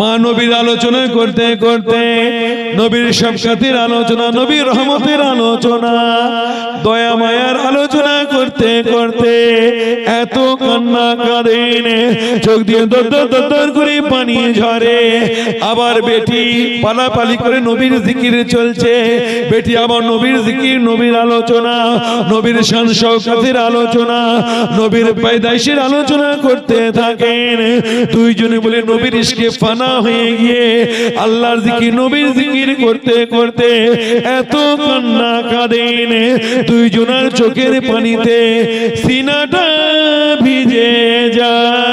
মা নবীর আলোচনা করতে করতে নবীর সবকাতের আলোচনা, নবীর রহমতের আলোচনা, দয়া মায়ার আলোচনা করতে করতে এত কান্না কাঁদেন চোখ দিয়ে দর দর করে পানি ঝরে। আবার বেটি পালাপালি করে নবীর জিকির চলছে। বেটি, আবার নবীর জিকির, নবীর আলোচনা, নবীর শান শওকাতের আলোচনা, নবীর পায়দাইশের আলোচনা করতে থাকেন। দুইজনে বলে, নবীর ইশকে ফানা হয়ে গিয়ে আল্লাহর জিকির নবীর জিকির করতে করতে এত কান্না কাঁদেন। দুইজনের চোখের পানিতে সিনাটা ভিজে যায়।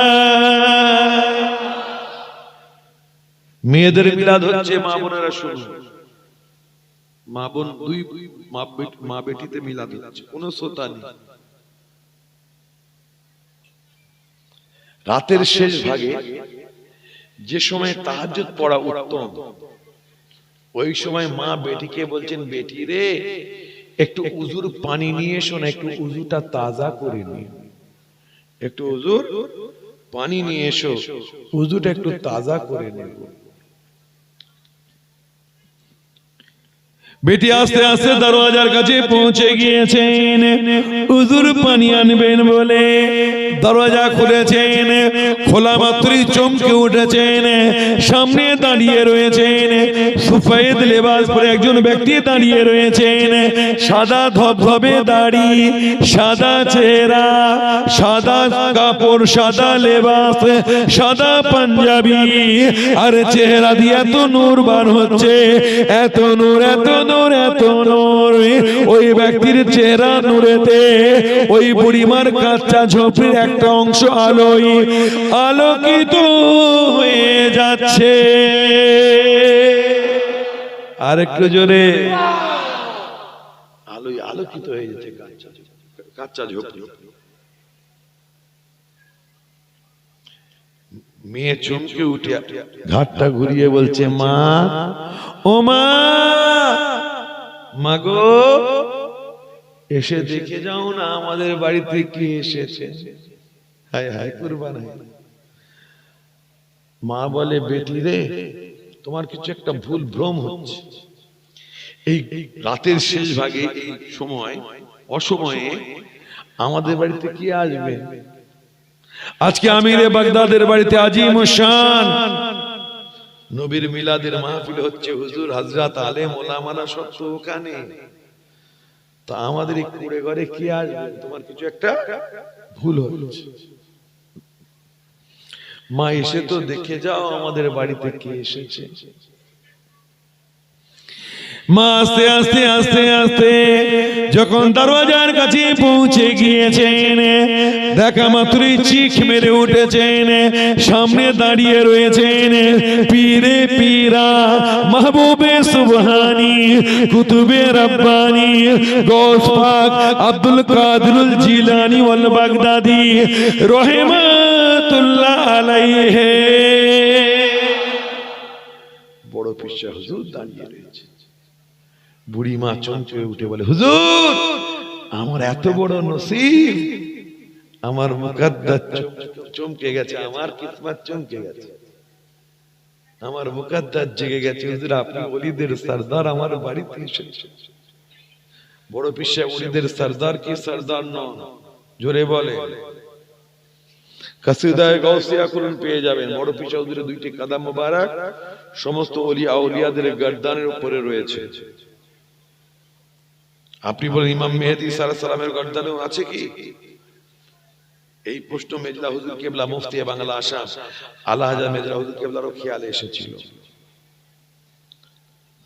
মেয়েদের মিলাদ হচ্ছে মা বোনেরা শুনুন। মা বোন দুই মা বেটিতে মিলাদ হচ্ছে, কোনো শ্রোতা নেই। রাতের শেষ ভাগে যে সময় তাহাজ পড়া উত্তম, ওই সময় মা বেটিকে বলছেন, বেটি রে, একটু উজুর পানি নিয়ে এসো না, একটু উজুটা তাজা করে নিয়ে একটু উজুর পানি নিয়ে এসো, উজুটা একটু তাজা করে নেব বেটি আস্তে আস্তে দরওয়াজার কাছে পৌঁছে গিয়েছেন। উজুর পানি আনবেন বলে দরওয়াজা খুলেছেন, খোলা মাত্রই চমকে উঠেছেন, সামনে দাঁড়িয়ে রয়েছেন। সুফেদ লেবাস পরে একজন ব্যক্তি দাঁড়িয়ে রয়েছেন, সাদা ধবধবে দাড়ি, সাদা চেহারা, সাদা কাপড়, সাদা লেবাস, সাদা পাঞ্জাবি, আর চেহারা দিয়ে এত নূর বার হচ্ছে, এত নূর এত নূর এত নূর। ওই ব্যক্তির চেহারা নূরেতে, ওই বুড়িমার কাঁচা ঝোপড়ির একটা অংশ আলোয় আলোকিত হয়ে যাচ্ছে। আর একটু জোরে। আলোয় আলোকিত হয়ে যাচ্ছে কাঁচা কাঁচা ঝোপড়ি মেয়ে চমকে উঠে ঘাটটা ঘুরিয়ে বলছে, মা, ও মা মাগো, এসে দেখে যাও না আমাদের বাড়িতে কে এসেছে। হায় হায়, কুরবান। মা বলে, বেটি রে, তোমার কিছু একটা ভুল ভ্রম হচ্ছে। এই রাতের শেষ ভাগে, এই সময়, অসময়ে আমাদের বাড়িতে কি আসবে? আজকে আমিরে বাগদাদের বাড়িতে আজিম শান নবীর মিলাদের মাহফিল হচ্ছে হুজুর হাজরাত আলেম ওলামারা সব তো ওখানে। তা আমাদের কুড়ে ঘরে কি আসবে তোমার কিছু একটা ভুল হচ্ছে? মা এসে তো দেখে যাও আমাদের বাড়িতে কে এসেছে। মা আস্তে আস্তে আস্তে আস্তে যখন দরওয়াজার কাছে পৌঁছে গিয়েছেন, দেখা মাত্রই চিখ মেরে উঠেছেন, সামনে দাঁড়িয়ে রয়েছেন পীরে পীরা, মাহবুবে সুবহানি, কুতুবে রব্বানি, গৌস পাক আব্দুল কাদরুল জিলানি ওয়াল বাগদাদি রহমাতুল্লাহ আলাইহি। বড় পিসা হুজুর দাঁড়িয়ে রয়েছে। বুড়ি মা চমকে উঠে বলে হুজুর আমার এত বড় নসিব। আমার মুকাদ্দার চমকে গেছে আমার কিসমত চমকে গেছে। আমার মুকাদ্দার জেগে গেছে হুজুর আপনি ওলিদের সরদার আমার বাড়িতে এসেছে বড় পিসা ওলিদের সরদার কি সরদার নন? জোরে বলে কাসিদায় গাউসিয়া করুন পেয়ে যাবেন। বড় পিসা হুজুরের দুইটি কাদাম মোবারক সমস্ত ওলিয়া আউলিয়াদের গর্দানের উপরে রয়েছে। আপনি বলেন ইমাম মেহেদি সালামের গর্দানেও আছে কি? এই প্রশ্ন মেজলা হুজুর কেবলা মুফতি বাংলা আসাম আল্লাহ মেজলা হুজুর কেবলারও খেয়ালে এসেছিল।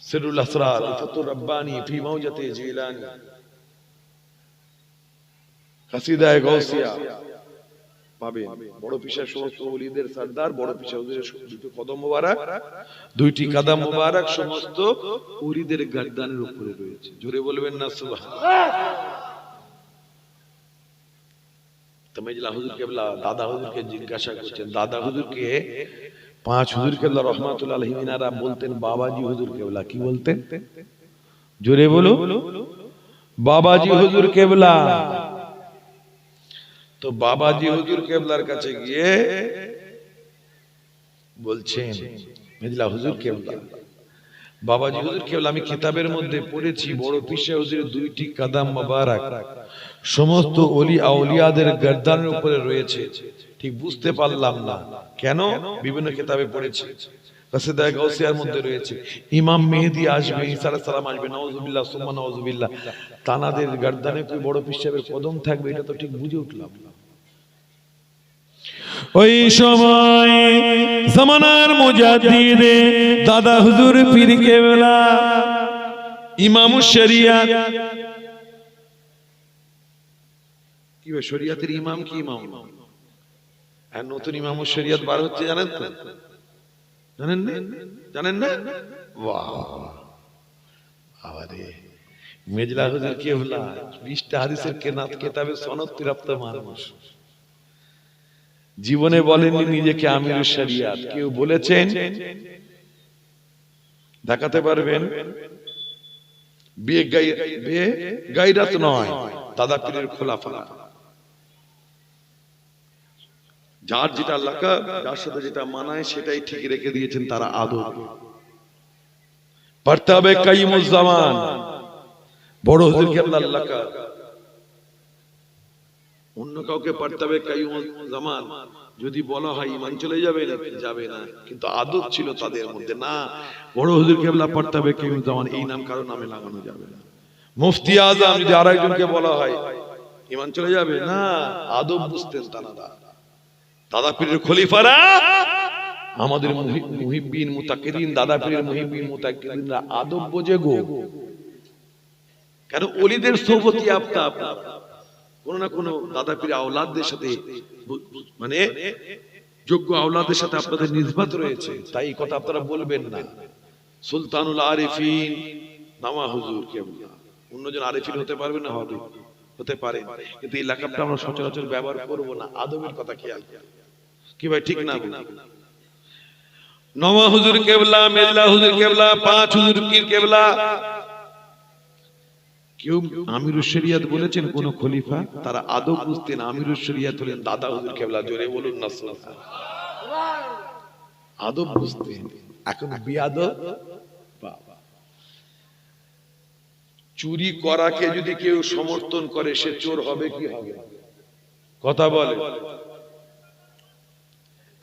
সিরুল আসরার ফতুর রব্বানি ফি মাওজাতে জিলানি। কাসিদায়ে গাউসিয়া পাবেন। বড় পিসার সমস্ত ওলিদের সর্দার বড় পিসা দুটো কদম মোবারক দুইটি কাদাম মোবারক সমস্ত গর্দানের উপরে রয়েছে। জোরে বলবেন না সুবহান তমেজলা হুজুর কেবলা দাদা হুজুরকে জিজ্ঞাসা করছেন দাদা হুজুরকে পাঁচ হুজুর কেবলা রহমাতুল্লাহ আলাইহি মিনারা বলতেন বাবাজি হুজুর কেবলা কি বলতেন? জোরে বলো। বাবাজি হুজুর কেবলা তো বাবাজি হুজুর কেবলার কাছে গিয়ে বলছেন, মেজলা হুজুর কেবলা। বাবাজি হুজুর কেবলা, আমি কিতাবের মধ্যে পড়েছি, বড় পিসা হুজুরের দুইটি কাদাম মোবারক। সমস্ত অলি আউলিয়াদের গর্দানের উপরে রয়েছে। ঠিক বুঝতে পারলাম না। কেন? বিভিন্ন কিতাবে পড়েছি। গাউসিয়ার মধ্যে রয়েছে। ইমাম মেহেদি আসবে সালাম আসবে। নাউজুবিল্লাহ সুবহান নাউজুবিল্লাহ। তানাদের বড় পিসাবের কদম থাকবে, এটা তো ঠিক বুঝে উঠলাম। ওই সময় জামানার মুজাদ্দিদে দাদা হুজুর পীর কেবলা, ইমাম শরিয়াত কি শরিয়াতের ইমাম কি ইমাম? আর নতুন ইমাম শরিয়াত বার হচ্ছে, জানেন তো? জানেন জানেন না মেজলা বিশটা হাদিসের সনদ প্রাপ্ত মানুষ। জীবনে বলেননি নিজেকে আমির শরিয়াত। কেউ বলেছেন, দেখাতে পারবেন বিয়ে গাই বিয়ে গাইরাত নয় দাদা পীরের খোলাফা যার যেটা লাগা যার সাথে যেটা মানায়, সেটাই ঠিক রেখে দিয়েছেন তারা আদর। পড়তে হবে কাইমুজ্জামান বড় হুজুর কেবলা লাগা অন্য কাউকে পারতে হবে জামান। যদি বলা হয়, ইমান চলে যাবে না যাবে না। কিন্তু আদব ছিল তাদের মধ্যে। না, বড় হুজুর কেবলা পারতে হবে জামান? এই নাম কারও নামে লাগানো যাবে না। মুফতি আজম যদি আরেকজনকে বলা হয়, ইমান চলে যাবে? না, আদব বুঝতেন তারা। দাদা পীরের খলিফারা, আমাদের মুহি- মুহিব্বিন, মুতাকিরিন দাদা পীরের মুহিব্বিন, মুতাকিরিনরা আদব বোঝে গো। কেন অলিদের সোবতি আফতাব? কোন না কোন দাদা পীর আওলাদদের সাথে মানে যোগ্য আওলাদের সাথে আপনাদের নিসবত রয়েছে। তাই এই কথা আপনারা বলবেন না। সুলতানুল আরিফিন, নামা হুজুর কেবলা অন্যজন আরিফিন হতে পারবে না হবে হতে পারে। কিন্তু এই লাকাবটা আমরা সচরাচর ব্যবহার করব না। আদবের কথা খেয়াল কি ভাই, ঠিক না নওয়া হুজুর কেবলা, মেজলা হুজুর কেবলা, পাঁচ হুজুর পীর কেবলা। কেউ আমিরুল শরিয়াত বলেছেন কোন খলিফা? তারা আদব বুঝতেন আমিরুল শরিয়াত হলেন দাদা হুজুর কেবলা, জোরে বলুন না। আদব বুঝতেন এখন বিয়াদব? চুরি করাকে যদি কেউ সমর্থন করে, সে চোর হবে কি হবে? কথা বলে।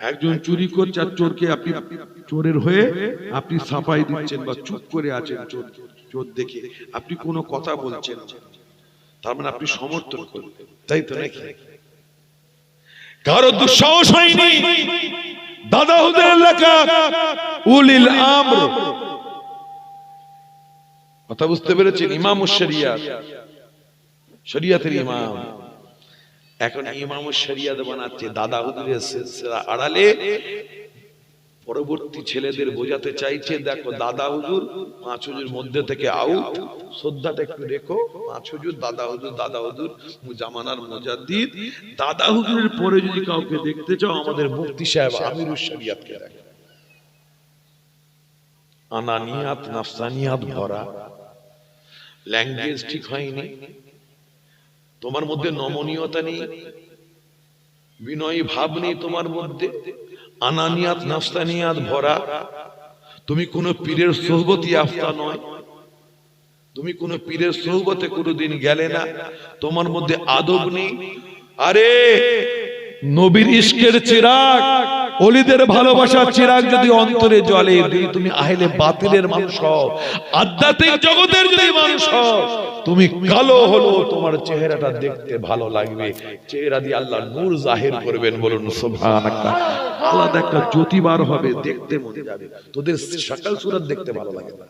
একজন চুরি করছে আর চোরকে আপনি চোরের হয়ে আপনি সাফাই দিচ্ছেন বা চুপ করে আছেন চোর চোর দেখে। আপনি কোনো কথা বলছেন তার মানে আপনি সমর্থন করবেন তাই তো নাকি? কারও দুঃসাহস হয়নি। দাদা হুদের এলাকা উলিল আমর। কথা বুঝতে পেরেছেন? ইমাম শরিয়াত। শরিয়াতের ইমাম। এখন ইমাম শরিয়াত বানাচ্ছে দাদা হুজুরের সিলসিলা আড়ালে পরবর্তী ছেলেদের বোঝাতে চাইছে দেখো দাদা হুজুর পাঁচ হুজুর মধ্যে থেকে আউট শ্রদ্ধাটা একটু রেখো। পাঁচ হুজুর দাদা হুজুর দাদা হুজুর জামানার মুজাদ্দিদ। দাদা হুজুরের পরে যদি কাউকে দেখতে চাও আমাদের মুফতি সাহেব আমিরুল শরিয়াতকে দেখো। আনানিয়াত নাফসানিয়াত ভরা। ল্যাঙ্গুয়েজ ঠিক হয়নি। তোমার মধ্যে নমনীয়তা নেই, বিনয়ী ভাব নেই তোমার মধ্যে, আনানিয়াত নাস্তানিয়াত ভরা। তুমি কোন পীরের সোহবতি আফতা নয়, তুমি কোন পীরের সোহবতে কোনোদিন গেলে না, তোমার মধ্যে আদব নেই। আরে, নবীর ইশকের চিরাগ। অলিদের ভালোবাসার চিরাগ যদি অন্তরে জ্বলে, যদি তুমি আহলে বাতিলের মানুষ আধ্যাত্মিক জগতের যদি মানুষ তুমি কালো হলো, তোমার চেহারাটা দেখতে ভালো লাগবে। চেহারা দিয়ে আল্লাহ নূর জাহির করবেন, বলুন সুবহানাল্লাহ। আলাদা একটা জ্যোতিবার হবে, দেখতে মনে যাবে। তোদের সকাল সুরত দেখতে ভালো লাগে না।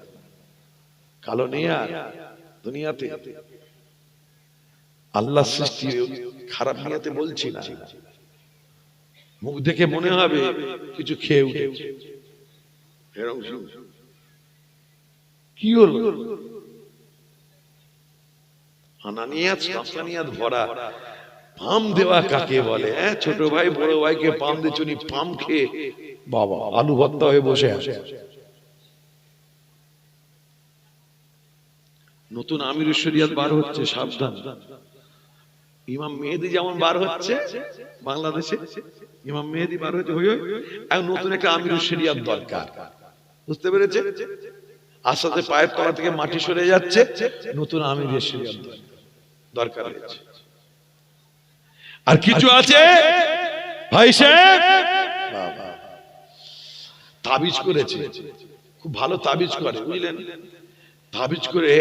কালো নেই আর, দুনিয়াতে। আল্লাহ সৃষ্টি খারাপ নিয়াতে বলছি না। মুখ দেখে মনে হবে কিছু খেয়ে উঠেছে। কি হলো? আনানিয়াত সাফানিয়াত ভরা। পাম দেওয়া কাকে বলে হ্যাঁ? ছোট ভাই বড় ভাইকে পাম দিয়ে চুনি পাম খেয়ে বাবা আলু ভর্তা হয়ে বসে আছে। নতুন আমির শরিয়াত বার হচ্ছে সাবধান। ইমাম মেহেদি যেমন বার হচ্ছে, বাংলাদেশে ইমাম মেহেদি বার হচ্ছে, হই এখন নতুন একটা আমিরুল শরিয়াত দরকার। বুঝতে পেরেছে আস্তে আস্তে পায়ের তলা থেকে মাটি সরে যাচ্ছে, নতুন আমিরুল শরিয়াত দরকার হয়েছে। আর কিছু আছে? ভাই সাহেব? তাবিজ করেছে। খুব ভালো তাবিজ করে, বুঝলেন? তাবিজ করে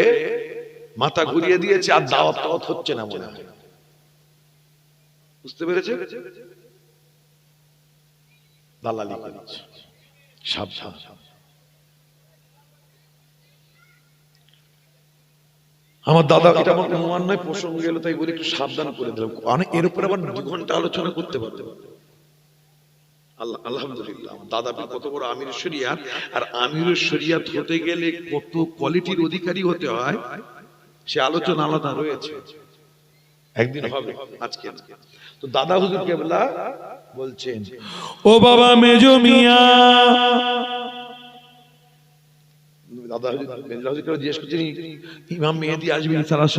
মাথা ঘুরিয়ে দিয়েছে আর দাওয়াত হচ্ছে না মনে হয়। বুঝতে পেরেছে? দালালি করেছে। সাবধান আমার দাদা এটা আমার অনুমান নয় প্রসঙ্গ গেল তাই বলে একটু সাবধান করে দিলাম। অনেক এর উপরে আবার দু ঘণ্টা আলোচনা করতে পারতে আল্লাহ আলহামদুলিল্লাহ দাদা কত বড় আমির শরিয়াত আর আমির শরিয়াত হতে গেলে কত কোয়ালিটির অধিকারী হতে হয় সে আলোচনা আলাদা রয়েছে। একদিন হবে। আজকে। তো দাদা হুজুর কেবলা বলছেন ও বাবা মেজো মিয়া দাদা হুজুর জিজ্ঞেস করছেন ইমাম মেহেদি আসবে আলাইহিস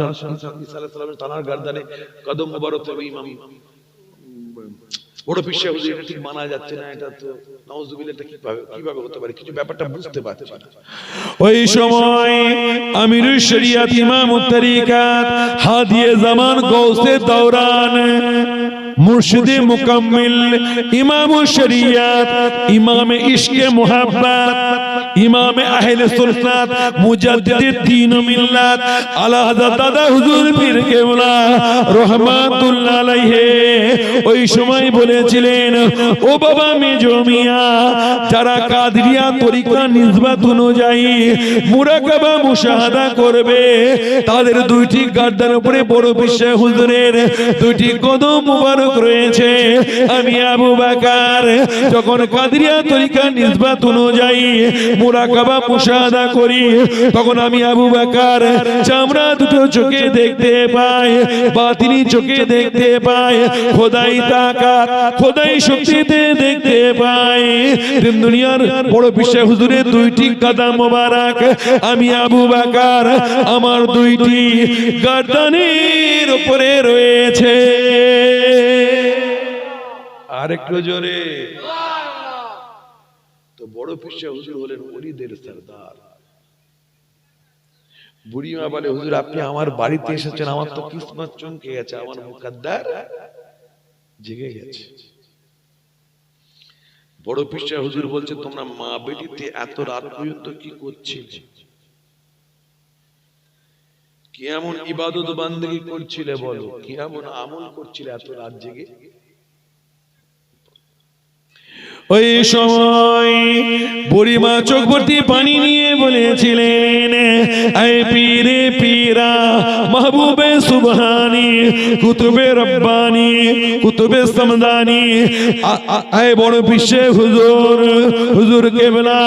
সালামের তানার গার্দানে কদম মুবারক হবে ইমাম বড় পিসা হুজুর এটা ঠিক মানা যাচ্ছে না এটা তো নাউজুবিল্লাহ এটা কীভাবে কীভাবে হতে পারে? কিছু ব্যাপারটা বুঝতে পারছি না। ওই সময় আমিরুল শরিয়াত ইমাম তরিকাত হাদিয়ে জামান গৌসে দৌরান মুর্শিদে মুকাম্মিল ইমাম শরিয়াত ইমাম ইশকে মোহাব্বত ইমাম আহলে সুন্নাত মুজাদ্দিদ দ্বীন মিল্লাত আলা হযরত দাদা হুজুর পীর কেবলা রহমাতুল্লাহ আলাইহি। ওই সময় বলেছিলেন, ও বাবা মেজো মিয়া, যারা কাদরিয়া তরিকা নিসবাত অনুযায়ী মুরাকাবা মুশাহাদা করবে, তাদের দুইটি গার্দার উপরে বড় বিশ্বে হুজুরের দুইটি কদম মুবারক রয়েছে। আমি আবু বাকার, যখন কাদরিয়া তরিকা নিসবাত অনুযায়ী মুরাকাবা মুশাহাদা করি। তখন আমি আবু বাকার, চামড়া দুটো চোখে দেখতে পাই, বাতিনি চোখে দেখতে পাই, খোদাই তাকাত, খোদাই শক্তিতে দেখতে পাই। দিন দুনিয়ার বড় বিশ্বে হুজুরের দুইটি কাদা মোবারক। আমি আবু বাকার, আমার দুইটি গার্দানের উপরে রয়েছে। আর একটু জোরে। বড় পিসা হুজুর হলেন অলিদের সরদার। বুড়িমা বলে হুজুর আপনি আমার বাড়িতে এসেছেন আমার তো কিসমত চমকে গেছে আমার মুকাদ্দার জেগে গেছে। বড় পিসা হুজুর বলছে তোমরা মা বেটিতে এত রাত পর্যন্ত কি করছিলে? কি এমন ইবাদত বান্দেগি করছিলে বলো? কি এমন আমল করছিলে এত রাত জেগে? ওই সময় বুড়িমা চোখ ভর্তি পানি নিয়ে বলেছিলেন, আয় পীরে পীরা, মাহবুবে সুবহানি, কুতুবে রব্বানি, কুতুবে সমদানি, আ- আ- আয় বড় বিশ্বে হুজুর হুজুর কেবলা,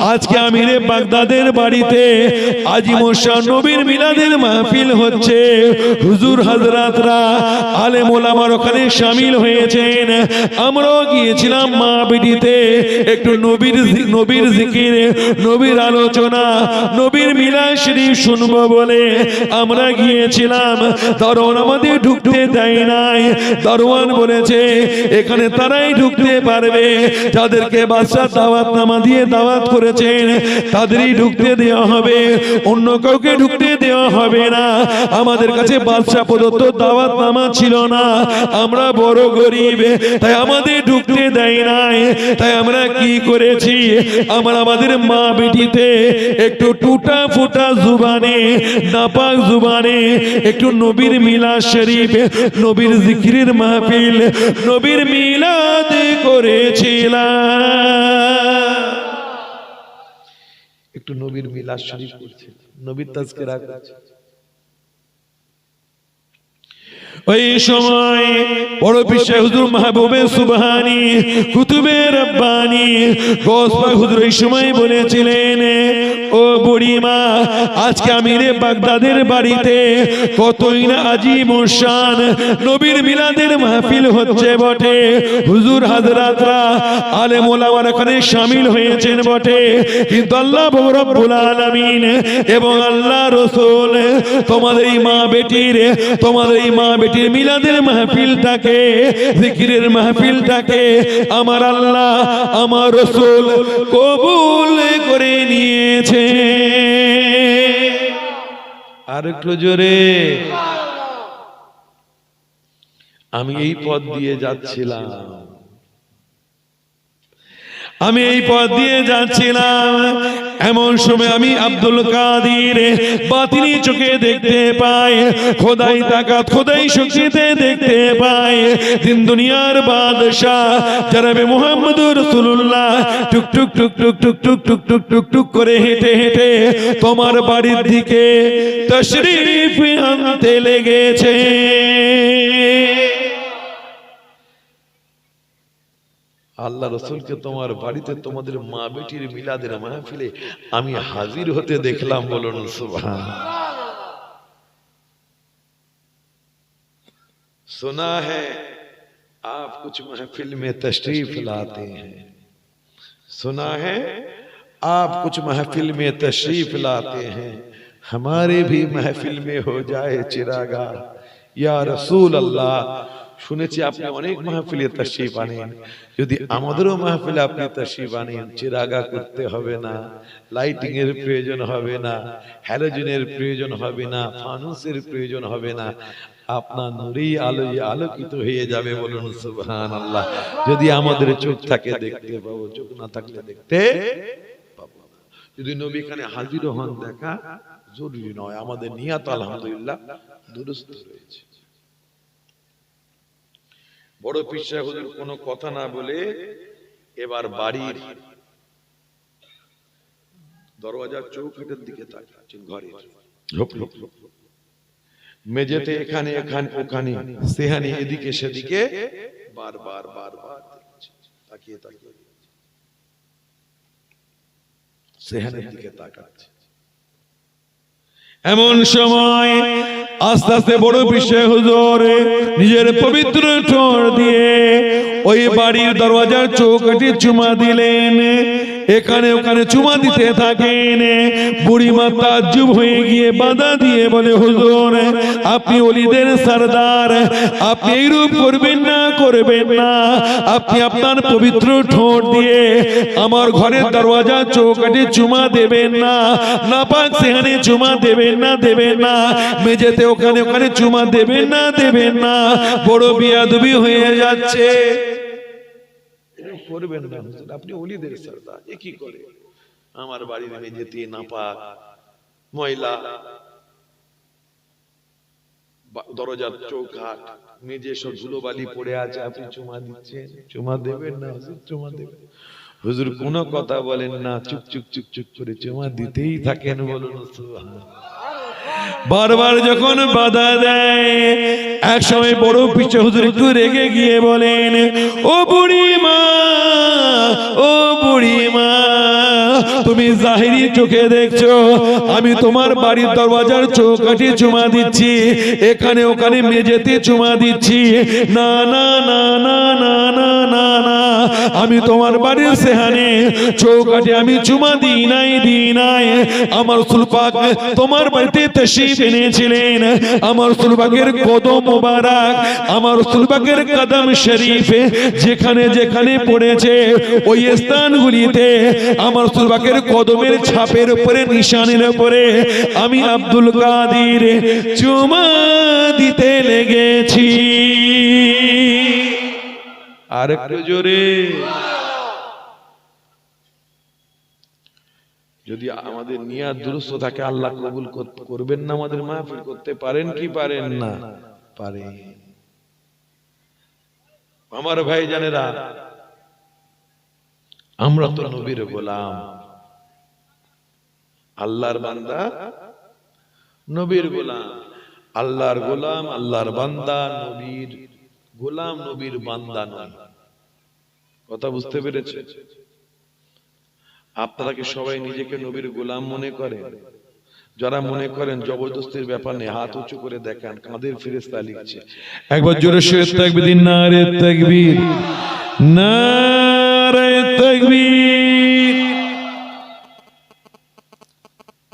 আজকে আমিরে বাগদাদের বাড়িতে আজিম শাহ নবীর মিলাদের মাহফিল হচ্ছে। হুজুর হাজরাতরা আলেম ওলামার ওখানে শামিল হয়েছেন। আমরাও গিয়েছিলাম মা বিডিতে একটু নবীর নবীর জিকির নবীর আলোচনা নবীর মিলাদ শরীফ শুনব বলে আমরা গিয়েছিলাম। দরওয়ান আমাদের ঢুকতে দেয় নাই। দরওয়ান বলেছে এখানে তারাই ঢুকতে পারবে। যাদেরকে বাদশাহ দাওয়াত নামা দিয়ে দাওয়াত করেছেন তাদেরই ঢুকতে দেওয়া হবে। অন্য কাউকে ঢুকতে দেওয়া হবে না। আমাদের কাছে বাদশাহ প্রদত্ত দাওয়াত নামা ছিল না। আমরা বড় গরিব তাই আমাদের ঢুকতে দেয় নাই। তাই আমরা কি করেছি? আমরা আমাদের মা বেটিতে একটু টুটা ফুটা জুবানে, নাপাক জুবানে, একটু নবীর মিলাদ শরীফ, নবীর জিকিরের মাহফিল, নবীর মিলাদ করেছিলাম। একটু নবীর মিলাদ শরীফ করছে নবীর তাজকিরা করছে। ওই সময় বড় বিশ্বে হুজুর মাহবুবে সুবহানি, কুতুবে রব্বানি গোসবা হুজুর এই সময় বলেছিলেন, ও বুড়িমা, আজকে আমিরে বাগদাদের বাড়িতে কতই না আজিম শান নবীর মিলাদের মাহফিল হচ্ছে বটে। হুজুর হাজরাতরা আলেম ওলামার এখানে শামিল হয়েছেন বটে। কিন্তু আল্লাহ রব্বুল আলামিন এবং আল্লাহ রসুল, তোমাদের এই মা বেটির তোমাদের এই মা বেটির মিলাদের মাহফিলটাকে, জিকিরের মাহফিলটাকে আমার আল্লাহ, আমার রসুল কবুল করে নিয়েছে। আর একটু জোরে। আমি এই পথ দিয়ে যাচ্ছিলাম। আমি এই পথ দিয়ে যাচ্ছিলাম। এমন সময় আমি আব্দুল কাদির বাতিনি চোখে দেখতে পাই। খোদাই তাকাত খোদাই শক্তিতে দেখতে পাই। দিন দুনিয়ার বাদশাহ জনাবে মুহাম্মদুর রাসূলুল্লাহ। টুক টুক টুক টুক টুক টুক টুক টুক টুক টুক করে হেঁটে হেঁটে তোমার বাড়ির দিকে তশরিফ আনতে লেগেছে। আল্লাহ রসুলকে তোমার বাড়িতে তোমাদের মা বেটির মিলাদের মাহফিলে আমি হাজির হতে দেখলাম বলুন সুবহান सुना है आप कुछ महफिल में तशरीफ लाते हैं सुना है आप कुछ महफिल में तशरीफ लाते हैं हमारे भी महफिल में हो जाए चिरागा या रसूल अल्लाह শুনেছি আপনি অনেক মাহফিলে তশরিফ আনেন যদি আমাদেরও মাহফিলে আপনি তশরিফ আনেন চিরাগা করতে হবে না লাইটিং এর প্রয়োজন হবে না হ্যালোজেনের প্রয়োজন হবে না ফানুসের প্রয়োজন হবে না আপনার নুরেই আলোয় আলোকিত হয়ে যাবে বলুন সুবহান আল্লাহ যদি আমাদের চোখ থাকে দেখতে পাবো চোখ না থাকলে দেখতে পাবো যদি নবী এখানে হাজির হন দেখা জরুরি নয় আমাদের নিয়াত আলহামদুলিল্লাহ দুরুস্ত রয়েছে। বড় পিসা হুজুর কোনো কথা না বলে এবার বাড়ির দরওয়াজার চৌকাটের দিকে তাকাচ্ছেন ঘরে মেঝেতে এখানে এখানে, ওখানে, সেহানি, এদিকে, সেদিকে বারবার বারবার। তাকিয়ে তাকিয়ে। সেহানের দিকে তাকাচ্ছে। এমন সময় আস্তে আস্তে বড় বিষয় হুজুর, নিজের পবিত্র ঠোঁট দিয়ে ওই বাড়ির দরওয়াজার চৌকাঠে চুমা দিলেন। এখানে ওখানে চুমা দিতে থাকেন। বুড়ি মা তাজ্জুব হয়ে গিয়ে বাধা দিয়ে বলে, হুজুর, আপনি অলিদের সরদার। আপনি এইরূপ করবেন না করবেন না। আপনি আপনার পবিত্র ঠোঁট দিয়ে আমার ঘরের দরওয়াজা চৌকাঠে চুমা দেবেন না। নাপাক সেখানে চুমা দেবেন না দেবেন না। মেঝেতে ওখানে ওখানে চুমা দেবেন না দেবেন না। বড় বিয়াদবি হয়ে যাচ্ছে। করবেন না হুজুর, আপনি অলিদের সর্দার এ কি করে? আমার বাড়ির মেঝেতে নাপাক ময়লা দরজার চৌকাঠ মেঝে সব ধুলোবালি পড়ে আছে আপনি চুমা দিচ্ছেন? চুমা দেবেন না হুজুর চুমা দেবেন। হুজুর কোনো কথা বলেন না চুপ চুপ চুপ চুপ করে চুমা দিতেই থাকেন বলুন বারবার যখন বাধা দেয় এক সময় বড় পিছে হুজুর একটু রেগে গিয়ে বলেন ও বুড়ি মা ও বুড়ি মা তুমি জাহিরি চোখে দেখছ, আমি তোমার বাড়ির দরওয়াজার চৌকাঠে চুমা দিচ্ছি, এখানে ওখানে মেঝেতে চুমা দিচ্ছি। না না না না না না না না, আমি তোমার বাড়ির সেহানে চৌকাঠে আমি চুমা দিই নাই দিই নাই। আমার সুলপাক তোমার বাড়িতে তশরিফ এনেছিলেন। আমার সুলপাকের কদম মোবারক, আমার সুলপাকের কদম শরীফে, যেখানে যেখানে পড়েছে, ওই স্থানগুলিতে আমার সুলপাকের কদমের ছাপের উপরে, নিশানের উপরে আমি আব্দুল কাদির চুমা দিতে লেগেছি। আর একটু জোরে। যদি আমাদের নিয়াত দুরুস্ত থাকে, আল্লাহ কবুল করবেন না আমাদের মাহফিল, করতে পারেন কি পারেন না? পারে আমার ভাই জানেরা আমরা তো নবীর গোলাম। আল্লাহর বান্দা, নবীর গোলাম। আল্লাহর গোলাম, আল্লাহর বান্দা, নবীর গোলাম, নবীর বান্দা নয়। কথা বুঝতে পেরেছে আপনারা কি সবাই নিজেকে নবীর গোলাম মনে করেন যারা মনে করেন জবরদস্তির ব্যাপার নেই হাত উঁচু করে দেখান, কাঁধের ফিরেস্তা লিখছে। একবার জোরে শুয়ে তাকবীর, নারে তাকবীর নারে তাকবীর।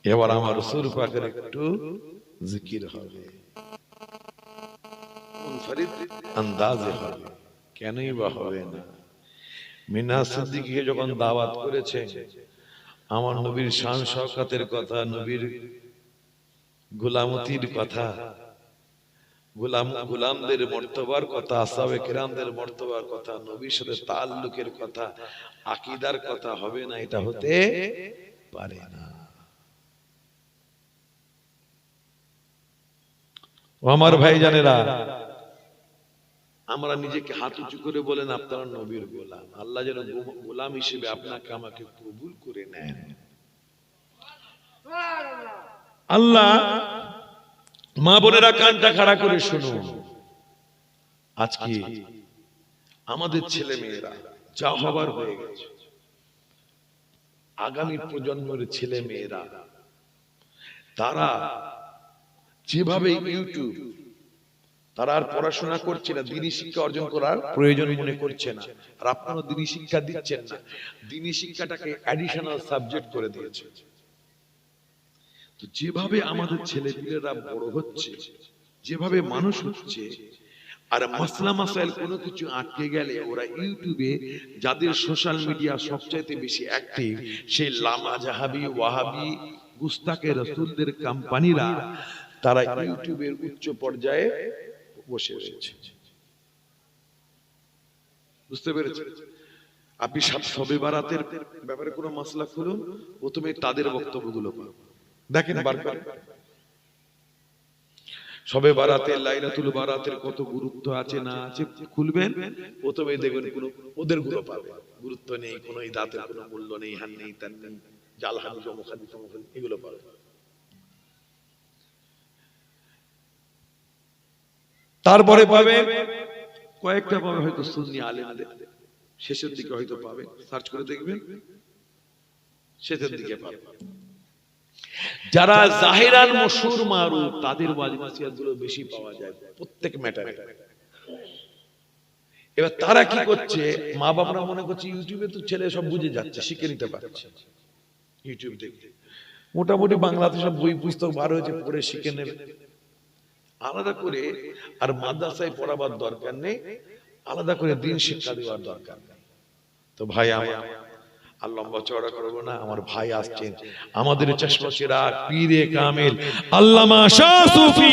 এবার আমার সুর পাকের একটু জিকির হবে। আন্দাজে হবে। কেনই বা হবে না? মিনা সিদ্দিকীকে যখন দাওয়াত করেছে আমার নবীর শান শওকাতের কথা নবীর গোলামতির কথা গোলাম গোলামদের মর্তবার কথা আসাবে কিরামদের মর্তবার কথা নবীর সাথে তাল্লুকের কথা আকিদার কথা হবে না এটা হতে পারে না। ও আমার ভাই জানেরা আমরা নিজেকে হাত উঁচু করে বলেন আপনারা নবীর গোলাম। আল্লাহ যেন গোলাম হিসেবে আপনাকে আমাকে কবুল করে নেন। আল্লাহ মা বোনেরা কানটা খাড়া করে শুনুন। আজকে আমাদের ছেলে মেয়েরা যা হবার হয়ে গেছে। আগামী প্রজন্মের ছেলে মেয়েরা তারা যেভাবে ইউটিউব তারা আর পড়াশোনা করছে না দিনী শিক্ষা অর্জন করার প্রয়োজন মনে করছে না। আর আপনারা দিনী শিক্ষা দিচ্ছেন না। দিনী শিক্ষাটাকে অ্যাডিশনাল সাবজেক্ট করে দিয়েছে। তো যেভাবে আমাদের ছেলেপিলেরা বড় হচ্ছে যেভাবে মানুষ হচ্ছে আর মাসলা মাসাইল কোনো কিছু আটকে গেলে ওরা ইউটিউবে যাদের সোশ্যাল মিডিয়া সবচাইতে বেশি অ্যাক্টিভ সেই লামা জাহাবি ওয়াহাবি গুস্তাকে রসুলদের কোম্পানিরা তারা ইউটিউবের উচ্চ পর্যায়ে বসে রয়েছে। বুঝতে পেরেছেন? আপনি সবে বারাতের ব্যাপারে কোনো মাসলা খুলুন। প্রথমে তাদের বক্তব্যগুলো পাবেন দেখেন বার করে। সবে বারাতে লাইলাতুল বারাতের কত গুরুত্ব আছে না আছে খুলবেন। প্রথমে দেখবেন কোনো ওদেরগুলো পাবে। গুরুত্ব নেই কোনো দাঁতের কোনো মূল্য নেই হান নেই তার নেই জাল হানি তমখানি এগুলো পাবে। তারপরে পাবে কয়েকটা পাবে হয়তো সুন্নি আলেমদের। শেষের দিকে হয়তো পাবে। সার্চ করে দেখবেন। শেষের দিকে পাবে। যারা জাহেরান মশুর মারু তাদের ওয়াজিবাসিয়াতগুলো বেশি পাওয়া যায়। প্রত্যেক ম্যাটারে এবার তারা কি করছে? মা বাবারা মনে করছে ইউটিউবে তো ছেলে সব বুঝে যাচ্ছে শিখে নিতে পারছে ইউটিউব দেখে মোটামুটি বাংলাতে সব বই পুস্তক বার হয়েছে পড়ে শিখে নেবে। আলাদা করে আর মাদ্রাসায় পড়াবার দরকার নেই, আলাদা করে দিন শিক্ষা দেওয়ার দরকার নেই। তো ভাই আমার, আর লম্বা চড়া করব না, আমার ভাই আসছেন। আমাদের চশমা চেরা পীরে কামেল, আল্লামা শাহ সুফি।